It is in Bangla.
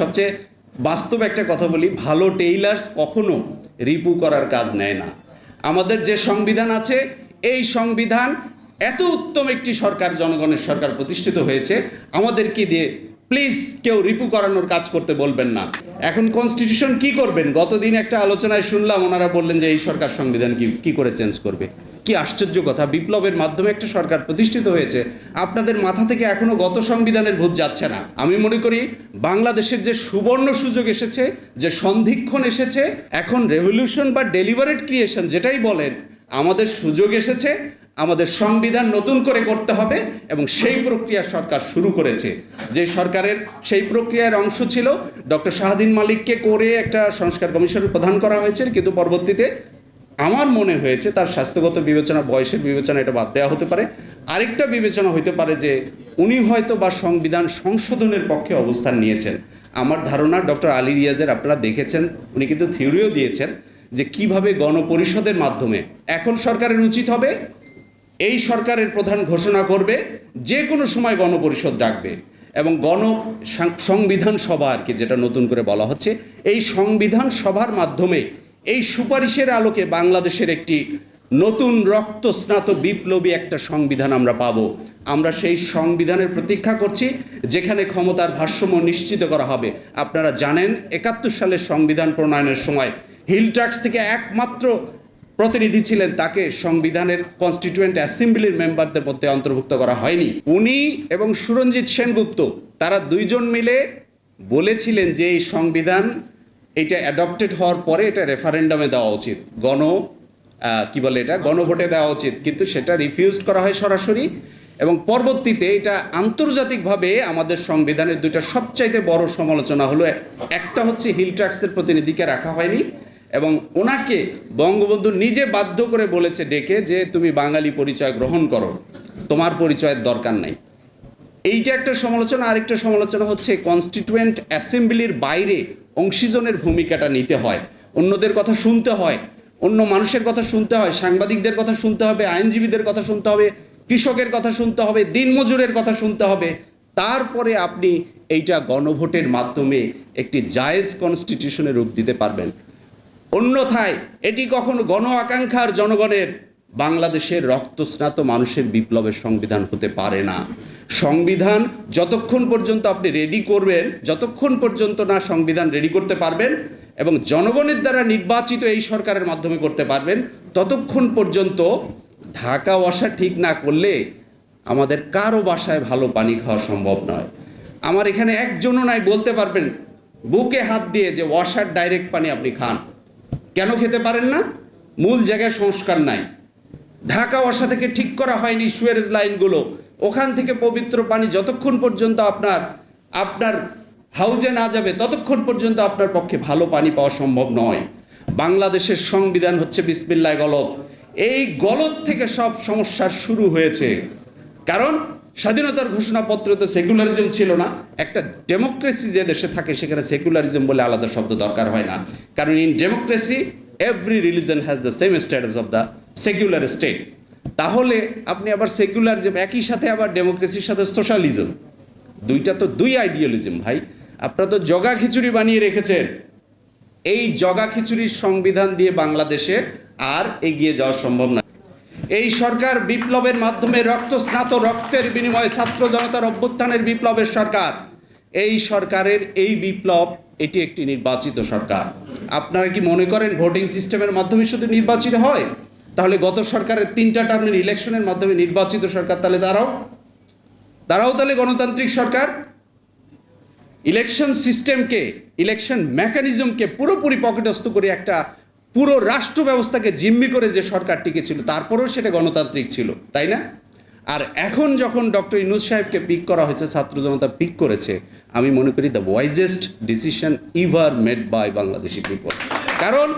সবচেয়ে বাস্তব একটা কথা বলি, ভালো টেইলার্স কখনো রিপু করার কাজ নেয় না। আমাদের যে সংবিধান আছে, এই সংবিধান এত উত্তম একটি সরকার, জনগণের সরকার প্রতিষ্ঠিত হয়েছে, আমাদের কি দিয়ে প্লিজ কেউ রিপু করানোর কাজ করতে বলবেন না। এখন কনস্টিটিউশন কি করবেন? গতদিন একটা আলোচনায় শুনলাম, ওনারা বললেন যে এই সরকার সংবিধান কি কি করে চেঞ্জ করবে? কি আশ্চর্য কথা, বিপ্লবের মাধ্যমে একটা সরকার প্রতিষ্ঠিত হয়েছে, আপনাদের মাথা থেকে এখনও গত সংবিধানের ভূত যাচ্ছে না। আমি মনে করি, বাংলাদেশের যে সুবর্ণ সুযোগ এসেছে, যে সন্ধিক্ষণ এসেছে, এখন রেভলিউশন বা ডেলিভারেড ক্রিয়েশন যেটাই বলেন, আমাদের সুযোগ এসেছে, আমাদের সংবিধান নতুন করে করতে হবে এবং সেই প্রক্রিয়া সরকার শুরু করেছে। যে সরকারের সেই প্রক্রিয়ার অংশ ছিল, ডক্টর শাহাদিন মালিককে করে একটা সংস্কার কমিশনের প্রধান করা হয়েছে কিন্তু পরবর্তীতে আমার মনে হয়েছে তার স্বাস্থ্যগত বিবেচনা, বয়সের বিবেচনা এটা বাদ দেওয়া হতে পারে। আরেকটা বিবেচনা হতে পারে যে উনি হয়তো বা সংবিধান সংশোধনের পক্ষে অবস্থান নিয়েছেন। আমার ধারণা ডক্টর আলী রিয়াজের আপনারা দেখেছেন, উনি কিন্তু থিওরিও দিয়েছেন যে কীভাবে গণপরিষদের মাধ্যমে এখন সরকারের উচিত হবে, এই সরকারের প্রধান ঘোষণা করবে, যে কোনো সময় গণপরিষদ ডাকবে এবং গণ সংবিধান সভা আর কি যেটা নতুন করে বলা হচ্ছে, এই সংবিধান সভার মাধ্যমে এই সুপারিশের আলোকে বাংলাদেশের একটি নতুন রক্তস্নাত বিপ্লবী একটা সংবিধান আমরা পাবো। আমরা সেই সংবিধানের প্রতীক্ষা করছি, যেখানে ক্ষমতার ভারসাম্য নিশ্চিত করা হবে। আপনারা জানেন, একাত্তর সালের সংবিধান প্রণয়নের সময় হিল ট্যাক্স থেকে একমাত্র প্রতিনিধি ছিলেন, তাকে সংবিধানের কনস্টিটিউয়েন্ট অ্যাসেম্বলির মেম্বারদের মধ্যে অন্তর্ভুক্ত করা হয়নি। উনি এবং সুরঞ্জিত সেনগুপ্ত, তারা দুইজন মিলে বলেছিলেন যে এই সংবিধান এটা অ্যাডপ্টেড হওয়ার পরে এটা রেফারেন্ডামে দেওয়া উচিত। গণ কি বলে এটা? গণভোটে দেওয়া উচিত। কিন্তু সেটা রিফিউজ করা হয় সরাসরি এবং পরবর্তীতে এটা আন্তর্জাতিকভাবে আমাদের সংবিধানের দুইটা সবচাইতে বড় সমালোচনা হলো, একটা হচ্ছে হিল ট্যাক্সের প্রতিনিধিকে রাখা হয়নি এবং ওনাকে বঙ্গবন্ধু নিজে বাধ্য করে বলেছে ডেকে যে তুমি বাঙালি পরিচয় গ্রহণ করো, তোমার পরিচয়ের দরকার নাই। এইটা একটা সমালোচনা। আরেকটা সমালোচনা হচ্ছে কনস্টিটিউয়েন্ট অ্যাসেম্বলির বাইরে অংশীজনের ভূমিকাটা নিতে হয়, অন্যদের কথা শুনতে হয়, অন্য মানুষের কথা শুনতে হয়, সাংবাদিকদের কথা শুনতে হবে, আইনজীবীদের কথা শুনতে হবে, কৃষকের কথা শুনতে হবে, দিনমজুরের কথা শুনতে হবে। তারপরে আপনি এইটা গণভোটের মাধ্যমে একটি জায়েজ কনস্টিটিউশনে রূপ দিতে পারবেন। অন্যথায় এটি কখনো গণ আকাঙ্ক্ষার জনগণের, বাংলাদেশের রক্তস্নাত মানুষের বিপ্লবের সংবিধান হতে পারে না। সংবিধান যতক্ষণ পর্যন্ত আপনি রেডি করবেন, যতক্ষণ পর্যন্ত না সংবিধান রেডি করতে পারবেন এবং জনগণের দ্বারা নির্বাচিত এই সরকারের মাধ্যমে করতে পারবেন, ততক্ষণ পর্যন্ত ঢাকা ওয়াসা ঠিক না করলে আমাদের কারও বাসায় ভালো পানি খাওয়া সম্ভব নয়। আমার এখানে একজনও নাই, বলতে পারবেন, বুকে হাত দিয়ে যে ওয়াসার ডাইরেক্ট পানি আপনি খান। কেন খেতে পারেন না? মূল জায়গায় সংস্কার নাই। ঢাকা ওয়াসা থেকে ঠিক করা হয়নি সুয়েরেজ লাইনগুলো। ওখান থেকে পবিত্র পানি যতক্ষণ পর্যন্ত আপনার আপনার হাউজে না যাবে, ততক্ষণ পর্যন্ত আপনার পক্ষে ভালো পানি পাওয়া সম্ভব নয়। বাংলাদেশের সংবিধান হচ্ছে বিসমিল্লাহ গলত। এই গলত থেকে সব সমস্যার শুরু হয়েছে। কারণ স্বাধীনতার ঘোষণাপত্র তো সেকুলারিজম ছিল না। একটা ডেমোক্রেসি যে দেশে থাকে, সেখানে সেকুলারিজম বলে আলাদা শব্দ দরকার হয় না। কারণ in democracy every religion has the same status of the secular state তাহলে আপনি আবার সেকুলারিজম একই সাথে আবার ডেমোক্রেসির সাথে সোশ্যালিজম দুইটা তো দুই আইডিয়ালিজম ভাই। আপনারা তো জগা খিচুড়ি বানিয়ে রেখেছেন। এই জগা খিচুড়ির সংবিধান দিয়ে বাংলাদেশে আর এগিয়ে যাওয়া সম্ভব না। এই সরকার বিপ্লবের মাধ্যমে রক্ত রক্তস্নাত রক্তের বিনিময়ে ছাত্র জনতার অভ্যুত্থানের বিপ্লবের সরকার। এই সরকারের এই বিপ্লব, এটি একটি নির্বাচিত সরকার। আপনারা কি মনে করেন ভোটিং সিস্টেমের মাধ্যমে শুধু নির্বাচিত হয়? তাহলে গত সরকারের তিনটা টার্মের ইলেকশনের মাধ্যমে নির্বাচিত সরকার তাহলে তারাও তারাও তাহলে গণতান্ত্রিক সরকার। ইলেকশন সিস্টেমকে ইলেকশন মেকানিজমকে পুরোপুরি পকেটস্থ করে একটা পুরো রাষ্ট্র ব্যবস্থাকে জিম্মি করে যে সরকার টিকেছিল তারপরেও সেটা গণতান্ত্রিক ছিল, তাই না? আর এখন যখন ডক্টর ইনুজ সাহেবকে পিক করা হয়েছে, ছাত্র জনতা পিক করেছে, আমি মনে করি the wisest decision ever made by Bangladeshi people কারণ